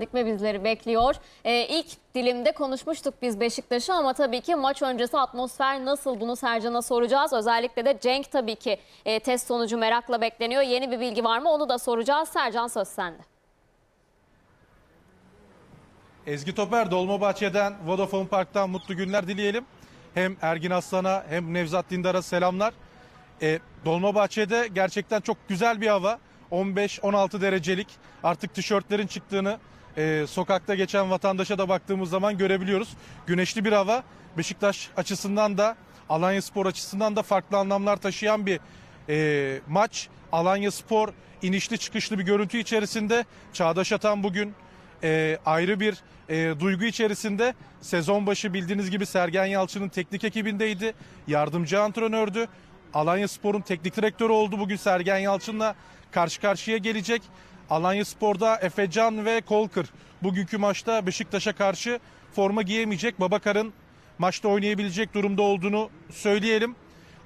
dikme bizleri bekliyor. Ee, ilk dilimde konuşmuştuk biz Beşiktaş'ı ama tabii ki maç öncesi atmosfer nasıl bunu Sercan'a soracağız. Özellikle de Cenk tabii ki e, test sonucu merakla bekleniyor. Yeni bir bilgi var mı onu da soracağız. Sercan söz sende. Ezgi Toper Dolmabahçe'den Vodafone Park'tan mutlu günler dileyelim. Hem Ergin Aslan'a hem Nevzat Dindar'a selamlar. E, Dolmabahçe'de gerçekten çok güzel bir hava. 15-16 derecelik artık tişörtlerin çıktığını e, sokakta geçen vatandaşa da baktığımız zaman görebiliyoruz. Güneşli bir hava Beşiktaş açısından da Alanya Spor açısından da farklı anlamlar taşıyan bir e, maç. Alanya Spor inişli çıkışlı bir görüntü içerisinde. Çağdaş Atan bugün e, ayrı bir e, duygu içerisinde sezon başı bildiğiniz gibi Sergen Yalçın'ın teknik ekibindeydi. Yardımcı antrenördü. Alanya Spor'un teknik direktörü oldu. Bugün Sergen Yalçın'la karşı karşıya gelecek. Alanya Spor'da Efecan ve Kolkır bugünkü maçta Beşiktaş'a karşı forma giyemeyecek. Babakar'ın maçta oynayabilecek durumda olduğunu söyleyelim.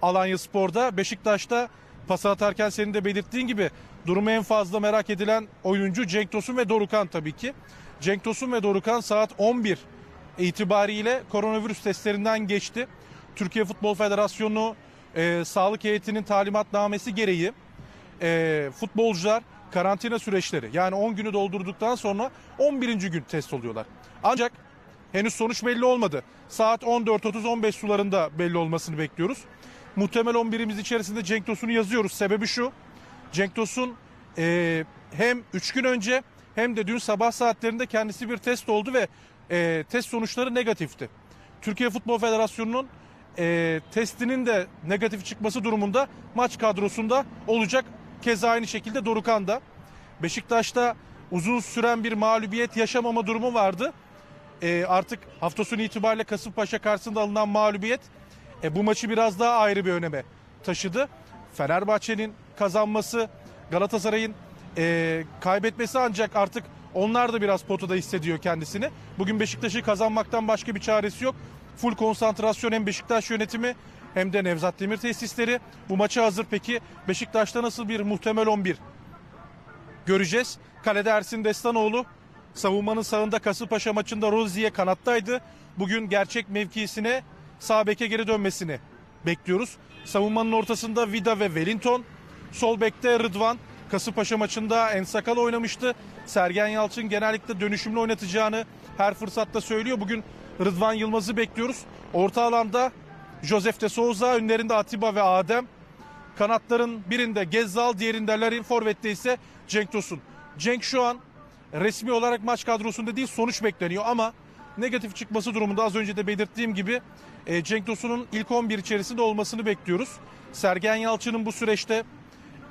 Alanya Spor'da Beşiktaş'ta pas atarken senin de belirttiğin gibi durumu en fazla merak edilen oyuncu Cenk Tosun ve Dorukan tabii ki. Cenk Tosun ve Dorukan saat 11 itibariyle koronavirüs testlerinden geçti. Türkiye Futbol Federasyonu e, sağlık heyetinin talimatnamesi gereği e, futbolcular karantina süreçleri yani 10 günü doldurduktan sonra 11. gün test oluyorlar. Ancak henüz sonuç belli olmadı. Saat 14.30-15 sularında belli olmasını bekliyoruz. Muhtemel 11'imiz içerisinde Cenk Tosun'u yazıyoruz. Sebebi şu. Cenk Tosun e, hem 3 gün önce hem de dün sabah saatlerinde kendisi bir test oldu ve e, test sonuçları negatifti. Türkiye Futbol Federasyonu'nun e, testinin de negatif çıkması durumunda maç kadrosunda olacak. Keza aynı şekilde Dorukan da. Beşiktaş'ta uzun süren bir mağlubiyet yaşamama durumu vardı. E, artık hafta sonu itibariyle Kasımpaşa karşısında alınan mağlubiyet e, bu maçı biraz daha ayrı bir öneme taşıdı. Fenerbahçe'nin kazanması, Galatasaray'ın e, kaybetmesi ancak artık onlar da biraz potada hissediyor kendisini. Bugün Beşiktaş'ı kazanmaktan başka bir çaresi yok. Full konsantrasyon hem Beşiktaş yönetimi hem de Nevzat Demir tesisleri. Bu maça hazır peki Beşiktaş'ta nasıl bir muhtemel 11 göreceğiz. Kalede Ersin Destanoğlu savunmanın sağında Kasımpaşa maçında Rozi'ye kanattaydı. Bugün gerçek mevkisine sağ beke geri dönmesini bekliyoruz. Savunmanın ortasında Vida ve Wellington. Sol bekte Rıdvan. Kasımpaşa maçında Ensakal oynamıştı. Sergen Yalçın genellikle dönüşümlü oynatacağını her fırsatta söylüyor. Bugün Rıdvan Yılmaz'ı bekliyoruz. Orta alanda Josef de Souza, önlerinde Atiba ve Adem. Kanatların birinde Gezzal, diğerinde Larin, Forvet'te ise Cenk Tosun. Cenk şu an resmi olarak maç kadrosunda değil sonuç bekleniyor ama negatif çıkması durumunda az önce de belirttiğim gibi e, Cenk Tosun'un ilk 11 içerisinde olmasını bekliyoruz. Sergen Yalçın'ın bu süreçte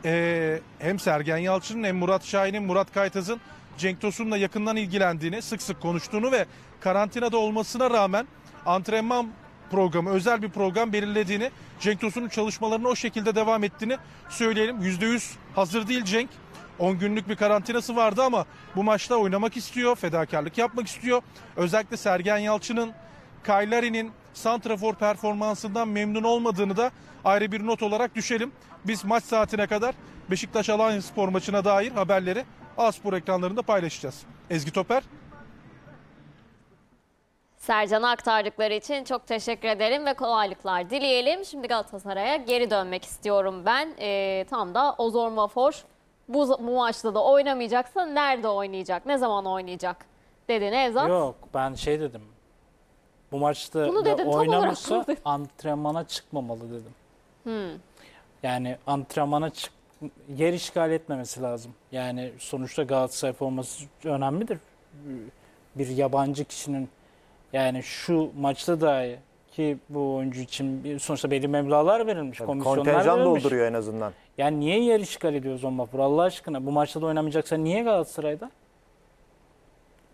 e, hem Sergen Yalçın'ın hem Murat Şahin'in, Murat Kaytaz'ın Cenk Tosun'la yakından ilgilendiğini, sık sık konuştuğunu ve karantinada olmasına rağmen antrenman programı, özel bir program belirlediğini, Cenk Tosun'un çalışmalarını o şekilde devam ettiğini söyleyelim. %100 hazır değil Cenk. 10 günlük bir karantinası vardı ama bu maçta oynamak istiyor, fedakarlık yapmak istiyor. Özellikle Sergen Yalçın'ın, Kaylari'nin santrafor performansından memnun olmadığını da ayrı bir not olarak düşelim. Biz maç saatine kadar Beşiktaş Alanya Spor maçına dair haberleri A-Spor ekranlarında paylaşacağız. Ezgi Toper. Sercan'a aktardıkları için çok teşekkür ederim ve kolaylıklar dileyelim. Şimdi Galatasaray'a geri dönmek istiyorum ben. Ee, tam da Ozor Mafor bu, bu maçta da oynamayacaksa nerede oynayacak, ne zaman oynayacak dedi Nevzat. Yok ben şey dedim. Bu maçta Bunu da dedin, tam olarak oynamazsa bunu dedin. antrenmana çıkmamalı dedim. Hmm. Yani antrenmana çık yer işgal etmemesi lazım. Yani sonuçta Galatasaray forması önemlidir. Bir yabancı kişinin yani şu maçta dahi ki bu oyuncu için sonuçta belli meblağlar verilmiş, komisyonlar Kontenjan verilmiş. dolduruyor en azından. Yani niye yer işgal ediyoruz o Mafur Allah aşkına? Bu maçta da oynamayacaksa niye Galatasaray'da?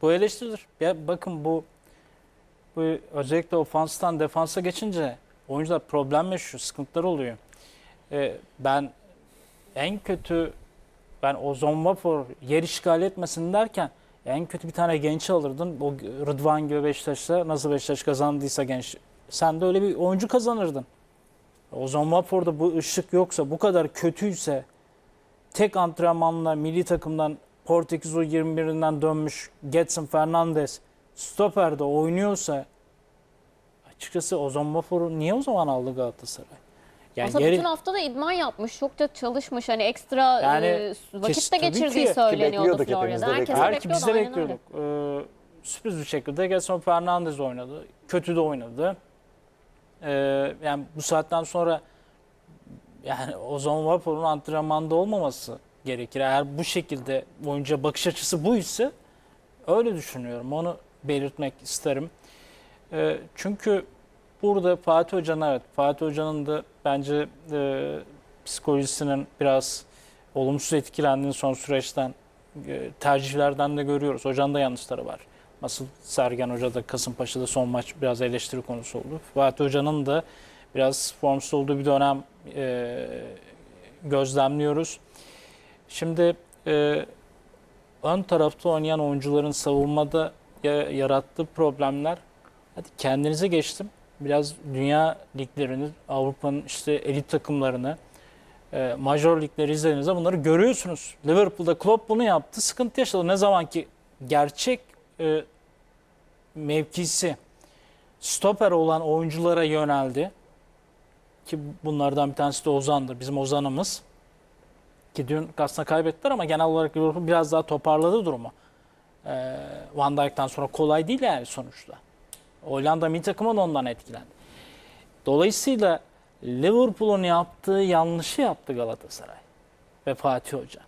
Bu eleştirilir. Ya bakın bu bu özellikle ofanstan defansa geçince oyuncular problem yaşıyor, sıkıntılar oluyor. Ee, ben en kötü ben Ozon Vafor yer işgal etmesin derken en kötü bir tane genç alırdın. O Rıdvan gibi Beşiktaş'ta nasıl Beşiktaş kazandıysa genç. Sen de öyle bir oyuncu kazanırdın. Ozan Vapor'da bu ışık yoksa, bu kadar kötüyse tek antrenmanla milli takımdan Portekiz U21'inden dönmüş Getson Fernandes stoperde oynuyorsa açıkçası Ozan Bafor'u niye o zaman aldı Galatasaray? Yani Aslında geri- bütün hafta da idman yapmış, çokça çalışmış. Hani ekstra Yani e, vakit de tabii geçirdiği ki. söyleniyordu bekliyorduk, hepimiz de Florya'da. Herkes bekliyordu. biz de aynen öyle. bekliyorduk. Ee, sürpriz bir şekilde Gelson Fernandez oynadı. Kötü de oynadı. Ee, yani bu saatten sonra yani Ozan Vapor'un antrenmanda olmaması gerekir. Eğer bu şekilde oyuncuya bakış açısı buysa öyle düşünüyorum. Onu belirtmek isterim. Ee, çünkü burada Fatih Hoca'nın evet Fatih Hoca'nın da bence e, psikolojisinin biraz olumsuz etkilendiğini son süreçten e, tercihlerden de görüyoruz. Hocanın da yanlışları var. Nasıl Sergen Hoca da Kasımpaşa'da son maç biraz eleştiri konusu oldu. Fatih Hoca'nın da biraz formsuz olduğu bir dönem e, gözlemliyoruz. Şimdi e, ön tarafta oynayan oyuncuların savunmada ya- yarattığı problemler hadi kendinize geçtim. Biraz dünya liglerini, Avrupa'nın işte elit takımlarını, e, major ligleri izlediğinizde bunları görüyorsunuz. Liverpool'da Klopp bunu yaptı. Sıkıntı yaşadı. Ne zaman ki gerçek e, mevkisi stoper olan oyunculara yöneldi. Ki bunlardan bir tanesi de Ozan'dır. Bizim Ozan'ımız. Ki dün aslında kaybettiler ama genel olarak Liverpool biraz daha toparladı durumu. E, Van Dijk'tan sonra kolay değil yani sonuçta. Hollanda milli takımı da ondan etkilendi. Dolayısıyla Liverpool'un yaptığı yanlışı yaptı Galatasaray ve Fatih Hoca.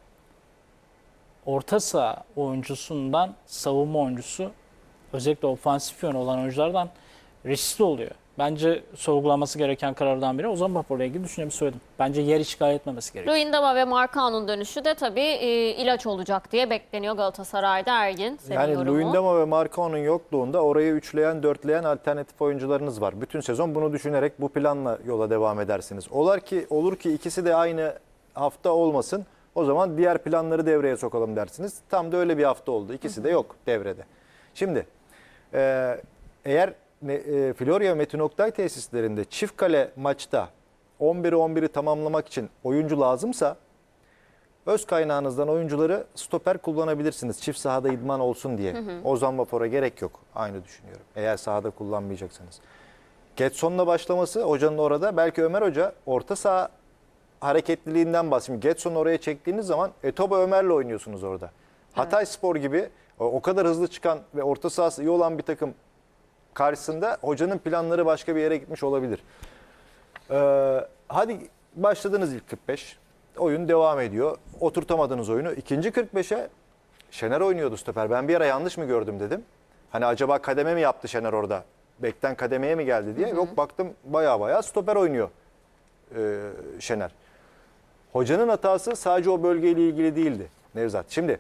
Orta saha oyuncusundan savunma oyuncusu özellikle ofansif yönü olan oyunculardan riskli oluyor. Bence sorgulanması gereken karardan biri. O zaman Vapor'la ilgili düşüncemi söyledim. Bence yer işgal etmemesi gerekiyor. Luyendama ve Marcao'nun dönüşü de tabii e, ilaç olacak diye bekleniyor Galatasaray'da Ergin. Senin Yani yorumun. Luyendama ve Marcao'nun yokluğunda orayı üçleyen, dörtleyen alternatif oyuncularınız var. Bütün sezon bunu düşünerek bu planla yola devam edersiniz. Olar ki olur ki ikisi de aynı hafta olmasın. O zaman diğer planları devreye sokalım dersiniz. Tam da öyle bir hafta oldu. İkisi de yok devrede. Şimdi e, eğer e, Florya Metin Oktay tesislerinde çift kale maçta 11'i 11'i tamamlamak için oyuncu lazımsa öz kaynağınızdan oyuncuları stoper kullanabilirsiniz. Çift sahada idman olsun diye. Ozan Vapor'a gerek yok. Aynı düşünüyorum. Eğer sahada kullanmayacaksanız. Getson'la başlaması hocanın orada. Belki Ömer Hoca orta saha hareketliliğinden bahsediyor. Getson'u oraya çektiğiniz zaman Etobo Ömer'le oynuyorsunuz orada. Hatay Spor gibi o kadar hızlı çıkan ve orta sahası iyi olan bir takım karşısında hocanın planları başka bir yere gitmiş olabilir. Ee, hadi başladınız ilk 45. Oyun devam ediyor. Oturtamadınız oyunu. İkinci 45'e Şener oynuyordu stoper. Ben bir ara yanlış mı gördüm dedim. Hani acaba kademe mi yaptı Şener orada? Bekten kademeye mi geldi diye. Yok baktım baya baya stoper oynuyor ee, Şener. Hocanın hatası sadece o bölgeyle ilgili değildi Nevzat. Şimdi